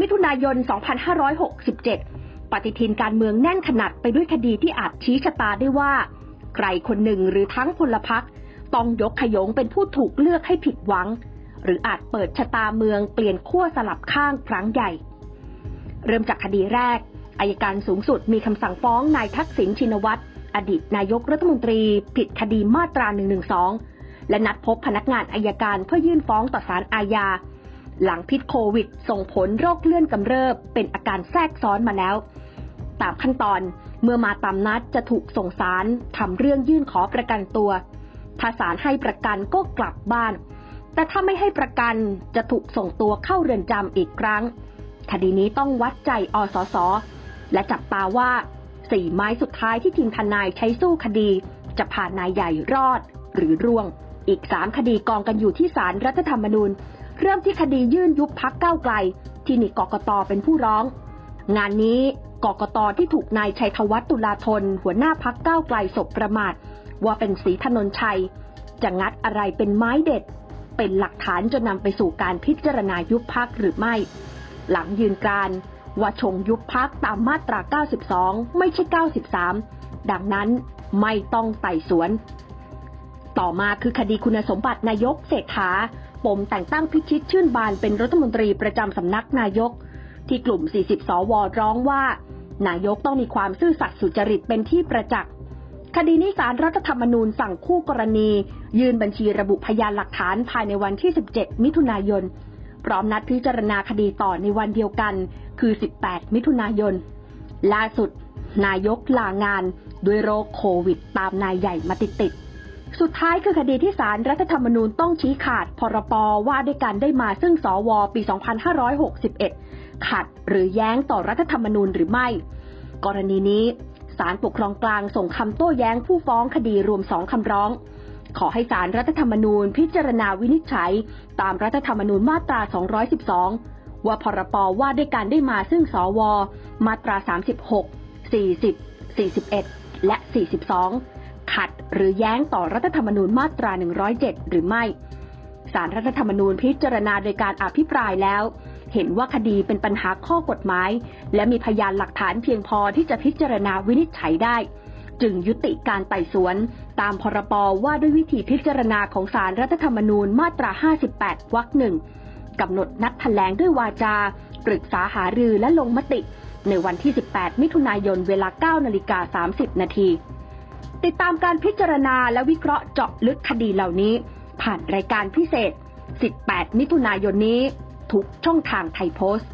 มิถุนายน 2567 ปฏิทินการเมืองแน่นขนาดไปด้วยคดีที่อาจชี้ชะตาได้ว่า ใครคนหนึ่งหรือทั้งพลพรรคต้องยกขยงเป็นผู้ถูกเลือกให้ผิดหวัง หรืออาจเปิดชะตาเมืองเปลี่ยนขั้วสลับข้างครั้งใหญ่ เริ่มจากคดีแรกอายการสูงสุดมีคำสั่งฟ้องนายทักษิณชินวัตรอดีตนายกรัฐมนตรี ผิดคดีมาตรา1นึและนัดพบพนักงานอายการเพื่อยื่นฟ้องต่อศาลอาญา หลังพิษโควิด ส่งผลโรคเลื่อนกำเริบ เป็นอาการแทรกซ้อนมาแล้ว ตามขั้นตอนเมื่อมาตามนัดจะถูกส่งสารทำเรื่องยื่นขอประกันตัว ถ้าศาลให้ประกันก็กลับบ้าน แต่ถ้าไม่ให้ประกันจะถูกส่งตัวเข้าเรือนจำอีกครั้ง คดีนี้ต้องวัดใจอสส และจับตาว่าสี่ไม้สุดท้ายที่ทีมทนายใช้สู้คดี จะผ่านนายใหญ่รอดหรือร่วง อีกสามคดีกองกันอยู่ที่ศาลรัฐธรรมนูญ เริ่มที่คดียื่นยุบพักเก้าวไกล ที่มีกกตเป็นผู้ร้อง งานนี้กกตที่ถูกนายชัยธวัฒน์ตุลาธน หัวหน้าพักเก้าวไกลศพประมาท ว่าเป็นสีถนนชัย จะงัดอะไรเป็นไม้เด็ด เป็นหลักฐานจนนำไปสู่การพิจารณายุบพักหรือไม่ หลังยืนการว่าชงยุบพักตามมาตรา 92 ไม่ใช่ 93 ดังนั้นไม่ต้องไต่สวน ต่อมาคือคดีคุณสมบัตินายกเศรษฐา ปมแต่งตั้งพิชิตชื่นบานเป็นรัฐมนตรีประจำสำนักนายก ที่กลุ่ม 40 สวร้องว่า นายกต้องมีความซื่อสัตย์สุจริตเป็นที่ประจักษ์คดีนี้สารรัฐธรรมนูญสั่งคู่กรณี ยื่นบัญชีระบุพยานหลักฐานภายในวันที่ 17 มิถุนายน พร้อมนัดพิจารณาคดีต่อในวันเดียวกัน คือ 18 มิถุนายน ล่าสุด นายกลางาน ด้วยโรคโควิดตามนายใหญ่มาติดติด สุดท้ายคือคดีที่สารรัฐธรรมนูญต้องชี้ขาด พรปว่าด้วยการได้มาซึ่งสวปี 2561 ขัดหรือแย้งต่อรัฐธรรมนูญหรือไม่ กรณีนี้ศาลปกครองกลางส่งคำโต้แย้งผู้ฟ้องคดีรวมสองคำร้อง ขอให้ศาลรัฐธรรมนูญพิจารณาวินิจฉัย ตามรัฐธรรมนูญมาตรา 212 ว่าพรปว่าด้วยการได้มาซึ่งสว มาตรา 36 40 41 และ 42 ขัด หรือแย้งต่อรัฐธรรมนูญมาตรา 107 หรือไม่สารรัฐธรรมนูญพิจารณาโดยการอภิปรายแล้ว เห็นว่าคดีเป็นปัญหาข้อกฎหมาย และมีพยานหลักฐานเพียงพอที่จะพิจารณาวินิจฉัยได้ จึงยุติการไต่สวน ตามพรปว่าด้วยวิธีพิจารณาของสารรัฐธรรมนูญมาตรา 58 วรรคหนึ่งกำหนดนัดแถลงด้วยวาจา ปรึกษาหารือและลงมติ ในวันที่ 18 มิถุนายนเวลา 9 นาฬิกา 30 นาที ติดตามการพิจารณาและวิเคราะห์เจาะลึกคดีเหล่านี้ ผ่านรายการพิเศษ 18 มิถุนายนนี้ ทุกช่องทางไทยโพสต์